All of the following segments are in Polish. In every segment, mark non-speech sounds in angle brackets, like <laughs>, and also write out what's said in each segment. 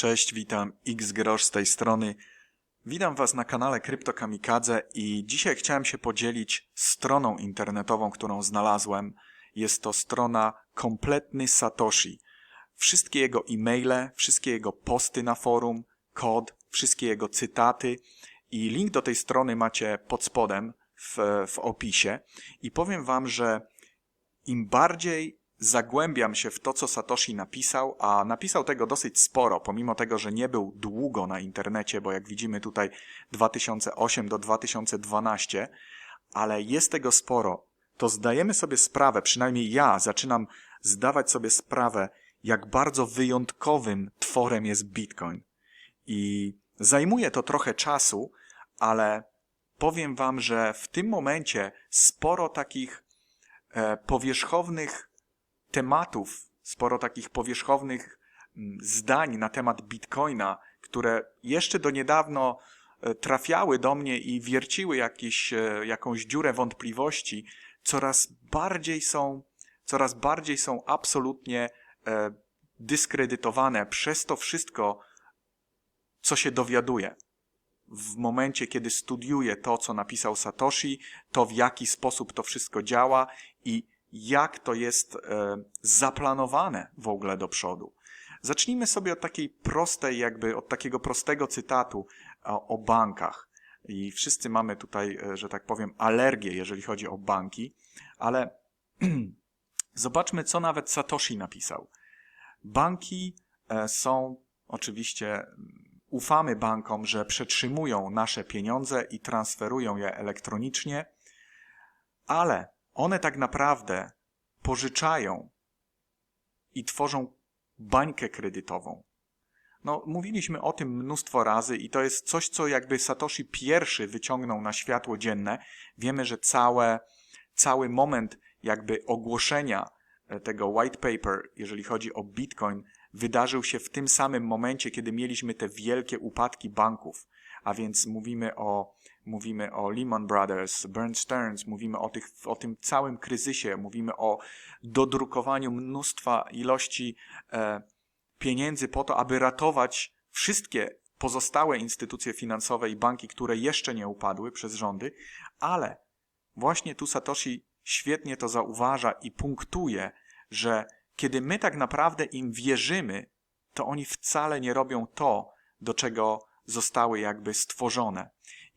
Cześć, witam Xgrosz z tej strony. Witam Was na kanale Krypto Kamikadze i dzisiaj chciałem się podzielić stroną internetową, którą znalazłem. Jest to strona Kompletny Satoshi. Wszystkie jego e-maile, wszystkie jego posty na forum, kod, wszystkie jego cytaty i link do tej strony macie pod spodem w, w opisie. I powiem Wam, że im bardziej zagłębiam się w to, co Satoshi napisał, a napisał tego dosyć sporo, pomimo tego, że nie był długo na internecie, bo jak widzimy tutaj 2008 do 2012, ale jest tego sporo, to zdajemy sobie sprawę, przynajmniej ja zaczynam zdawać sobie sprawę, jak bardzo wyjątkowym tworem jest Bitcoin. I zajmuje to trochę czasu, ale powiem Wam, że w tym momencie sporo takich e, powierzchownych tematów, sporo takich powierzchownych mm, zdań na temat Bitcoina, które jeszcze do niedawno e, trafiały do mnie i wierciły jakieś, e, jakąś dziurę wątpliwości, coraz bardziej są, coraz bardziej są absolutnie e, dyskredytowane przez to wszystko, co się dowiaduje. W momencie, kiedy studiuję to, co napisał Satoshi, to w jaki sposób to wszystko działa i jak to jest e, zaplanowane w ogóle do przodu. Zacznijmy sobie od takiej prostej, jakby od takiego prostego cytatu o, o bankach. I wszyscy mamy tutaj, e, że tak powiem, alergię, jeżeli chodzi o banki, ale <clears throat> zobaczmy, co nawet Satoshi napisał. Banki e, są oczywiście, ufamy bankom, że przetrzymują nasze pieniądze i transferują je elektronicznie, ale one tak naprawdę pożyczają i tworzą bańkę kredytową. No, mówiliśmy o tym mnóstwo razy i to jest coś, co jakby Satoshi pierwszy wyciągnął na światło dzienne. Wiemy, że całe, cały moment jakby ogłoszenia e, tego white paper, jeżeli chodzi o Bitcoin, wydarzył się w tym samym momencie, kiedy mieliśmy te wielkie upadki banków. A więc mówimy o mówimy o Lehman Brothers, Burn Stearns, mówimy o, tych, o tym całym kryzysie, mówimy o dodrukowaniu mnóstwa ilości e, pieniędzy po to, aby ratować wszystkie pozostałe instytucje finansowe i banki, które jeszcze nie upadły przez rządy, ale właśnie tu Satoshi świetnie to zauważa i punktuje, że kiedy my tak naprawdę im wierzymy, to oni wcale nie robią to, do czego zostały jakby stworzone.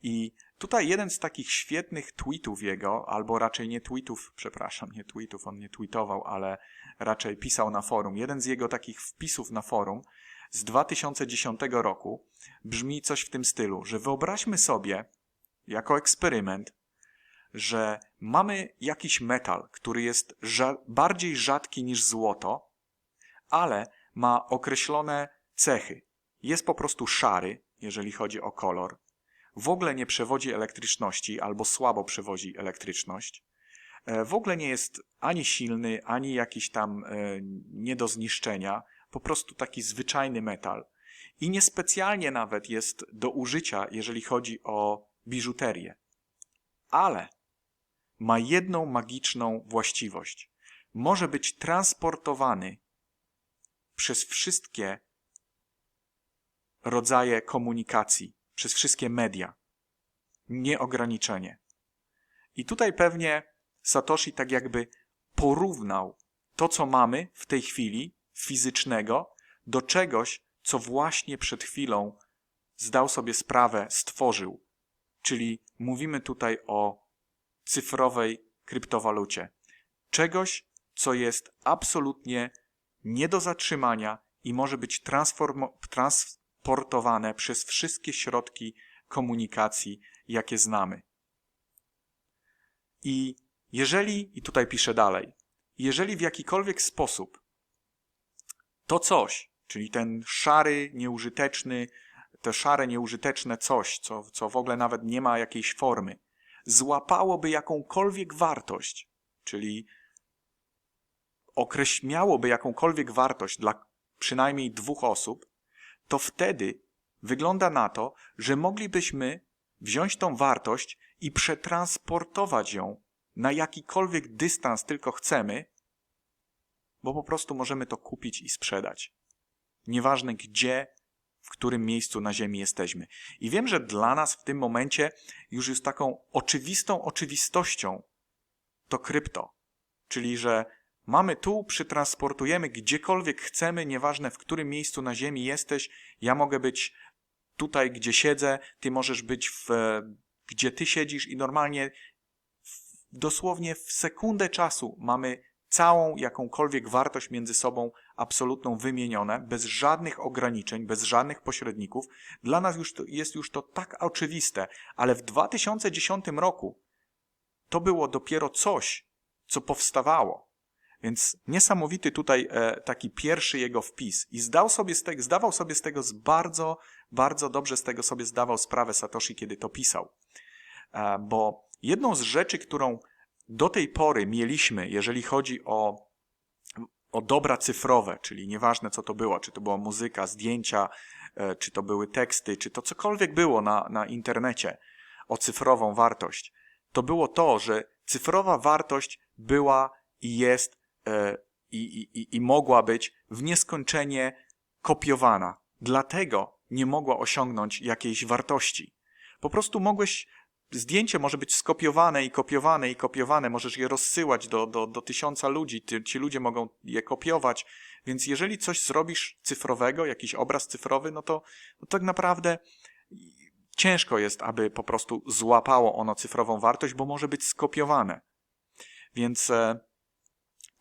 I tutaj jeden z takich świetnych tweetów jego, albo raczej nie tweetów, przepraszam, nie tweetów, on nie tweetował, ale raczej pisał na forum. Jeden z jego takich wpisów na forum z 2010 roku brzmi coś w tym stylu, że wyobraźmy sobie, jako eksperyment, że mamy jakiś metal, który jest ża bardziej rzadki niż złoto, ale ma określone cechy. Jest po prostu szary, jeżeli chodzi o kolor, w ogóle nie przewodzi elektryczności albo słabo przewodzi elektryczność, e, w ogóle nie jest ani silny, ani jakiś tam e, nie do zniszczenia, po prostu taki zwyczajny metal. I niespecjalnie nawet jest do użycia, jeżeli chodzi o biżuterię. Ale ma jedną magiczną właściwość. Może być transportowany przez wszystkie rodzaje komunikacji, przez wszystkie media. Nieograniczenie. I tutaj pewnie Satoshi tak jakby porównał to, co mamy w tej chwili fizycznego, do czegoś, co właśnie przed chwilą zdał sobie sprawę, stworzył. Czyli mówimy tutaj o cyfrowej kryptowalucie. Czegoś, co jest absolutnie nie do zatrzymania i może być trans portowane przez wszystkie środki komunikacji, jakie znamy. I jeżeli, i tutaj piszę dalej, jeżeli w jakikolwiek sposób to coś, czyli ten szary, nieużyteczny, to szare, nieużyteczne coś, co, co w ogóle nawet nie ma jakiejś formy, złapałoby jakąkolwiek wartość, czyli okreś, miałoby jakąkolwiek wartość dla przynajmniej dwóch osób, to wtedy wygląda na to, że moglibyśmy wziąć tą wartość i przetransportować ją na jakikolwiek dystans tylko chcemy, bo po prostu możemy to kupić i sprzedać. Nieważne gdzie, w którym miejscu na Ziemi jesteśmy. I wiem, że dla nas w tym momencie już jest taką oczywistą oczywistością to krypto. Czyli, że mamy tu, przytransportujemy gdziekolwiek chcemy, nieważne w którym miejscu na Ziemi jesteś. Ja mogę być tutaj, gdzie siedzę, ty możesz być w, gdzie ty siedzisz i normalnie dosłownie w sekundę czasu mamy całą jakąkolwiek wartość między sobą absolutną wymienione, bez żadnych ograniczeń, bez żadnych pośredników. Dla nas już to, jest już to tak oczywiste, ale w 2010 roku to było dopiero coś, co powstawało. Więc niesamowity tutaj e, taki pierwszy jego wpis i zdał sobie z tego, zdawał sobie z tego z bardzo, bardzo dobrze z tego sobie zdawał sprawę Satoshi, kiedy to pisał. E, bo jedną z rzeczy, którą do tej pory mieliśmy, jeżeli chodzi o, o dobra cyfrowe, czyli nieważne co to było, czy to była muzyka, zdjęcia, e, czy to były teksty, czy to cokolwiek było na, na internecie, o cyfrową wartość, to było to, że cyfrowa wartość była i jest i, i, i- mogła być w nieskończenie kopiowana. Dlatego nie mogła osiągnąć jakiejś wartości. Po prostu mogłeś, zdjęcie może być skopiowane i kopiowane i kopiowane, możesz je rozsyłać do, do, do tysiąca ludzi, Ty, ci ludzie mogą je kopiować, więc jeżeli coś zrobisz cyfrowego, jakiś obraz cyfrowy, no to, no tak naprawdę ciężko jest, aby po prostu złapało ono cyfrową wartość, bo może być skopiowane. Więc e,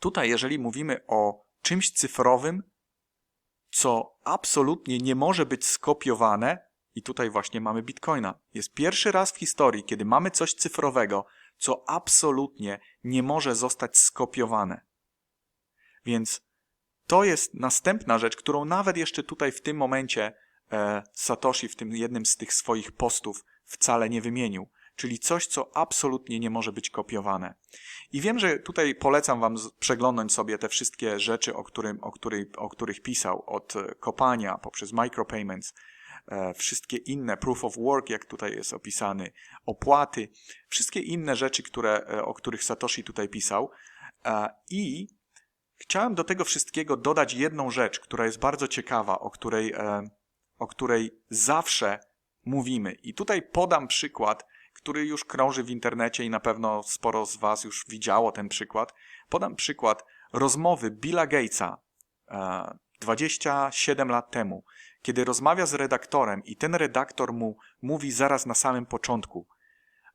tutaj, jeżeli mówimy o czymś cyfrowym, co absolutnie nie może być skopiowane, i tutaj właśnie mamy bitcoina. Jest pierwszy raz w historii, kiedy mamy coś cyfrowego, co absolutnie nie może zostać skopiowane. Więc to jest następna rzecz, którą nawet jeszcze tutaj w tym momencie e, Satoshi w tym jednym z tych swoich postów wcale nie wymienił. Czyli coś, co absolutnie nie może być kopiowane. I wiem, że tutaj polecam Wam przeglądnąć sobie te wszystkie rzeczy, o, którym, o, o których pisał, od e, kopania poprzez micropayments, e, wszystkie inne, proof of work, jak tutaj jest opisany, opłaty, wszystkie inne rzeczy, które, e, o których Satoshi tutaj pisał. I chciałem do tego wszystkiego dodać jedną rzecz, która jest bardzo ciekawa, o której, o której zawsze mówimy. I tutaj podam przykład, który już krąży w internecie i na pewno sporo z Was już widziało ten przykład. Podam przykład rozmowy Billa Gatesa e, 27 lat temu, kiedy rozmawia z redaktorem i ten redaktor mu mówi zaraz na samym początku.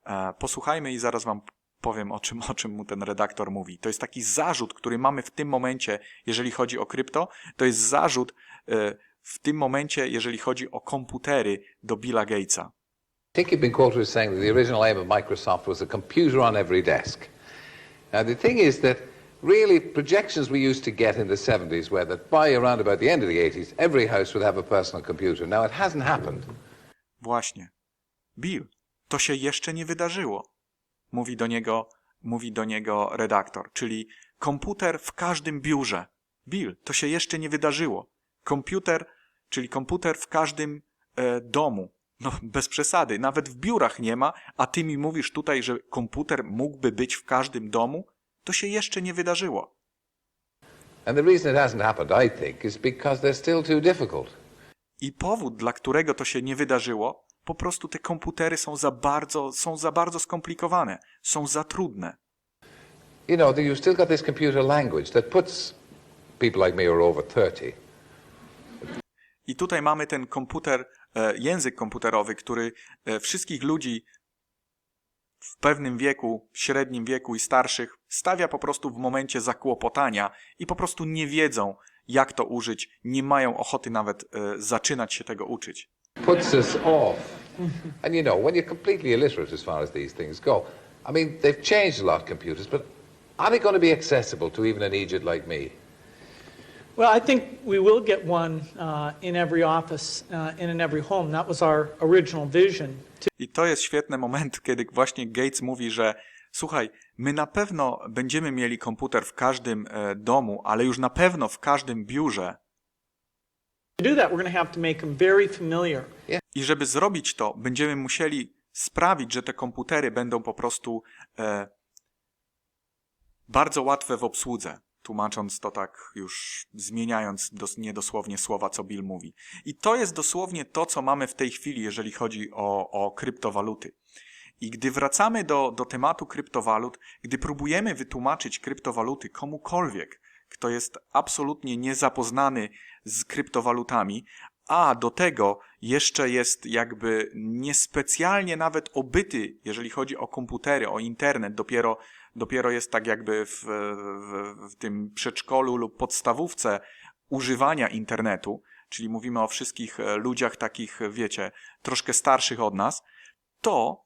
E, posłuchajmy i zaraz Wam powiem, o czym, o czym mu ten redaktor mówi. To jest taki zarzut, który mamy w tym momencie, jeżeli chodzi o krypto. To jest zarzut e, w tym momencie, jeżeli chodzi o komputery do Billa Gatesa. Think you've been quoted as saying that the original aim of Microsoft was a computer on every desk. Now, the thing is that really projections we used to get in the 70s were that by around about the end of the 80s, every house would have a personal computer. Now, it hasn't happened. Właśnie. Bill, to się jeszcze nie wydarzyło. Mówi do niego, mówi do niego redaktor, czyli komputer w każdym biurze. Bill, to się jeszcze nie wydarzyło. Komputer, czyli komputer w każdym e, domu. No, bez przesady. Nawet w biurach nie ma, a ty mi mówisz tutaj, że komputer mógłby być w każdym domu? To się jeszcze nie wydarzyło. I powód, dla którego to się nie wydarzyło, po prostu te komputery są za bardzo, są za bardzo skomplikowane, są za trudne. You know, you've still got this computer language that puts people like me who are over 30 I tutaj mamy ten komputer, język komputerowy, który e, wszystkich ludzi w pewnym wieku, średnim wieku i starszych stawia po prostu w momencie zakłopotania i po prostu nie wiedzą, jak to użyć, nie mają ochoty nawet e, zaczynać się tego uczyć. puts us off. and you know, when you're completely illiterate as far as these things go, I mean, they've changed a lot, computers, but are they going to be accessible to even an idiot like me? Well, I think we will get one uh, in every office uh, and in every home. That was our original vision. To, I to jest świetny moment, <laughs> kiedy właśnie Gates mówi, że słuchaj, my na pewno będziemy mieli komputer w każdym e, domu, ale już na pewno w każdym biurze. to do that, we're going to have to make them very familiar. I żeby zrobić to, będziemy musieli sprawić, że te komputery będą po prostu e, bardzo łatwe w obsłudze. Tłumacząc to tak już zmieniając dos- niedosłownie słowa, co Bill mówi. I to jest dosłownie to, co mamy w tej chwili, jeżeli chodzi o, o kryptowaluty. I gdy wracamy do, do tematu kryptowalut, gdy próbujemy wytłumaczyć kryptowaluty komukolwiek, kto jest absolutnie niezapoznany z kryptowalutami, a do tego jeszcze jest jakby niespecjalnie nawet obyty, jeżeli chodzi o komputery, o internet, dopiero, dopiero jest tak jakby w, w, w tym przedszkolu lub podstawówce używania internetu, czyli mówimy o wszystkich e, ludziach takich, wiecie, troszkę starszych od nas, to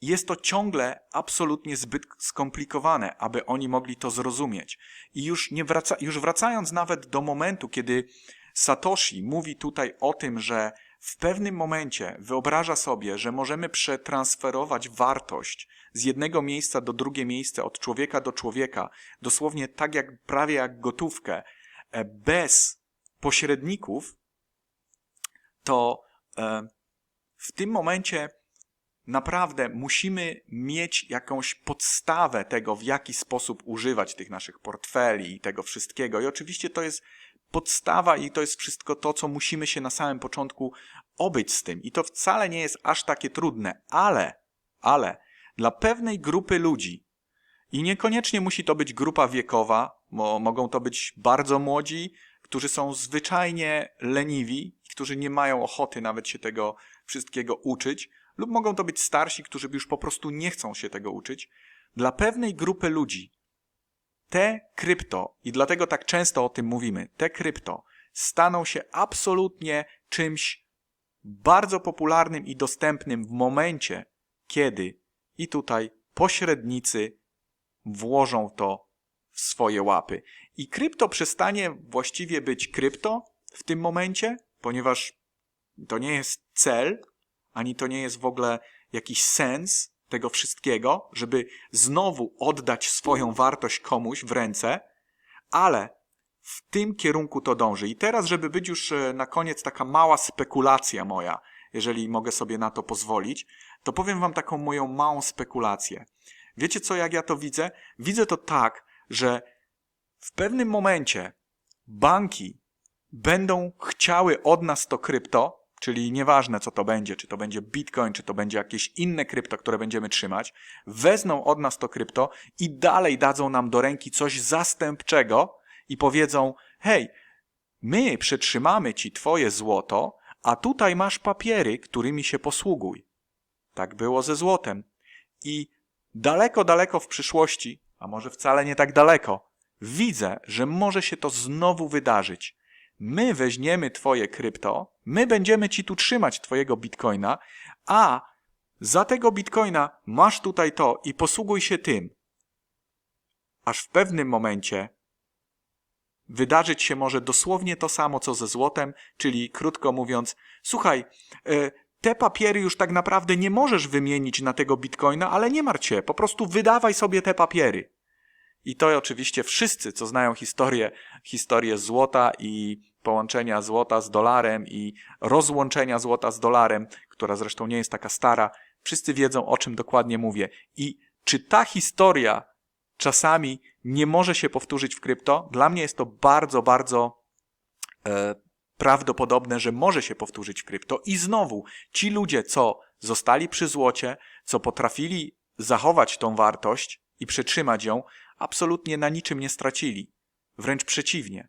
jest to ciągle absolutnie zbyt skomplikowane, aby oni mogli to zrozumieć. I już, nie wraca, już wracając nawet do momentu, kiedy Satoshi mówi tutaj o tym, że w pewnym momencie wyobraża sobie, że możemy przetransferować wartość z jednego miejsca do drugie miejsce, od człowieka do człowieka, dosłownie tak jak prawie jak gotówkę, e, bez pośredników, to e, w tym momencie naprawdę musimy mieć jakąś podstawę tego, w jaki sposób używać tych naszych portfeli i tego wszystkiego. I oczywiście to jest podstawa i to jest wszystko to, co musimy się na samym początku obyć z tym. I to wcale nie jest aż takie trudne, ale, ale dla pewnej grupy ludzi, i niekoniecznie musi to być grupa wiekowa, bo mogą to być bardzo młodzi, którzy są zwyczajnie leniwi, którzy nie mają ochoty nawet się tego wszystkiego uczyć, lub mogą to być starsi, którzy już po prostu nie chcą się tego uczyć. Dla pewnej grupy ludzi te krypto, i dlatego tak często o tym mówimy, te krypto staną się absolutnie czymś bardzo popularnym i dostępnym w momencie, kiedy i tutaj pośrednicy włożą to w swoje łapy. I krypto przestanie właściwie być krypto w tym momencie, ponieważ to nie jest cel, ani to nie jest w ogóle jakiś sens tego wszystkiego, żeby znowu oddać swoją wartość komuś w ręce, ale w tym kierunku to dąży. I teraz, żeby być już e, na koniec taka mała spekulacja moja, jeżeli mogę sobie na to pozwolić, to powiem wam taką moją małą spekulację. Wiecie co, jak ja to widzę? Widzę to tak, że w pewnym momencie banki będą chciały od nas to krypto, czyli nieważne co to będzie, czy to będzie bitcoin, czy to będzie jakieś inne krypto, które będziemy trzymać, wezmą od nas to krypto i dalej dadzą nam do ręki coś zastępczego i powiedzą: hej, my przetrzymamy ci twoje złoto, a tutaj masz papiery, którymi się posługuj. Tak było ze złotem. I daleko, daleko w przyszłości, a może wcale nie tak daleko, widzę, że może się to znowu wydarzyć. My weźmiemy twoje krypto, my będziemy ci tu trzymać twojego bitcoina, a za tego bitcoina masz tutaj to i posługuj się tym. Aż w pewnym momencie wydarzyć się może dosłownie to samo co ze złotem, czyli krótko mówiąc, słuchaj, e, te papiery już tak naprawdę nie możesz wymienić na tego bitcoina, ale nie martw się, po prostu wydawaj sobie te papiery. I to oczywiście wszyscy, co znają historię, historię złota i połączenia złota z dolarem i rozłączenia złota z dolarem, która zresztą nie jest taka stara, wszyscy wiedzą o czym dokładnie mówię. I czy ta historia czasami nie może się powtórzyć w krypto? Dla mnie jest to bardzo, bardzo e, prawdopodobne, że może się powtórzyć w krypto. I znowu, ci ludzie, co zostali przy złocie, co potrafili zachować tą wartość i przetrzymać ją, absolutnie na niczym nie stracili. Wręcz przeciwnie.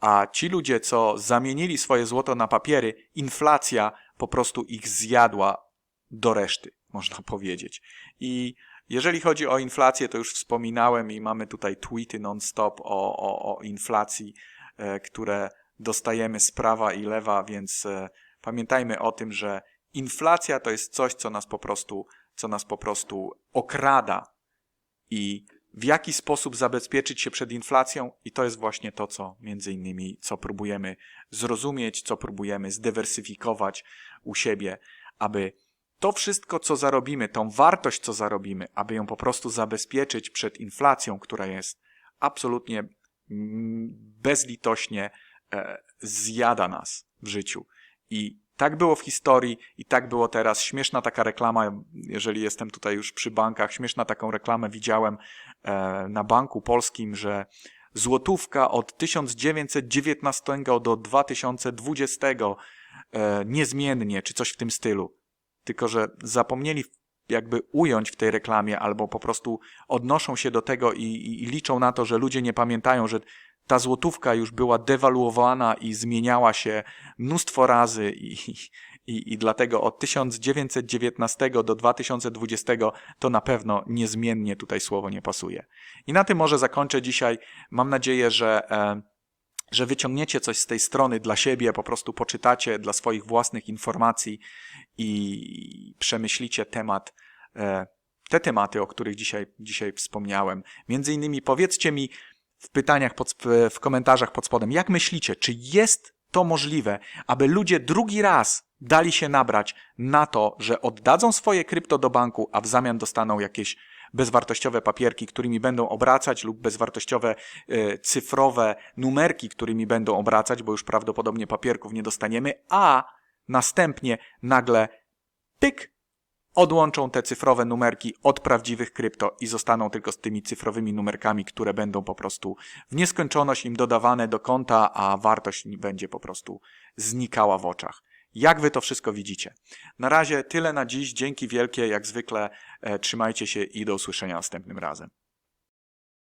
A ci ludzie, co zamienili swoje złoto na papiery, inflacja po prostu ich zjadła do reszty, można powiedzieć. I jeżeli chodzi o inflację, to już wspominałem i mamy tutaj tweety non-stop o, o, o inflacji, e, które dostajemy z prawa i lewa, więc e, pamiętajmy o tym, że inflacja to jest coś, co nas po prostu, co nas po prostu okrada. I w jaki sposób zabezpieczyć się przed inflacją? I to jest właśnie to, co między innymi, co próbujemy zrozumieć, co próbujemy zdywersyfikować u siebie, aby to wszystko, co zarobimy, tą wartość, co zarobimy, aby ją po prostu zabezpieczyć przed inflacją, która jest absolutnie mm, bezlitośnie e, zjada nas w życiu. I tak było w historii i tak było teraz. Śmieszna taka reklama, jeżeli jestem tutaj już przy bankach, śmieszna taką reklamę widziałem e, na banku polskim, że złotówka od 1919 do 2020 e, niezmiennie, czy coś w tym stylu. Tylko, że zapomnieli jakby ująć w tej reklamie, albo po prostu odnoszą się do tego i, i, i liczą na to, że ludzie nie pamiętają, że ta złotówka już była dewaluowana i zmieniała się mnóstwo razy i, i, i dlatego od 1919 do 2020 to na pewno niezmiennie tutaj słowo nie pasuje. I na tym może zakończę dzisiaj. Mam nadzieję, że, e, że wyciągniecie coś z tej strony dla siebie, po prostu poczytacie dla swoich własnych informacji i przemyślicie temat, e, te tematy, o których dzisiaj, dzisiaj wspomniałem. Między innymi powiedzcie mi w pytaniach, pod, w komentarzach pod spodem, jak myślicie, czy jest to możliwe, aby ludzie drugi raz dali się nabrać na to, że oddadzą swoje krypto do banku, a w zamian dostaną jakieś bezwartościowe papierki, którymi będą obracać, lub bezwartościowe e, cyfrowe numerki, którymi będą obracać, bo już prawdopodobnie papierków nie dostaniemy, a następnie nagle pyk, odłączą te cyfrowe numerki od prawdziwych krypto i zostaną tylko z tymi cyfrowymi numerkami, które będą po prostu w nieskończoność im dodawane do konta, a wartość będzie po prostu znikała w oczach. Jak wy to wszystko widzicie? Na razie tyle na dziś. Dzięki wielkie, jak zwykle. E, trzymajcie się i do usłyszenia następnym razem.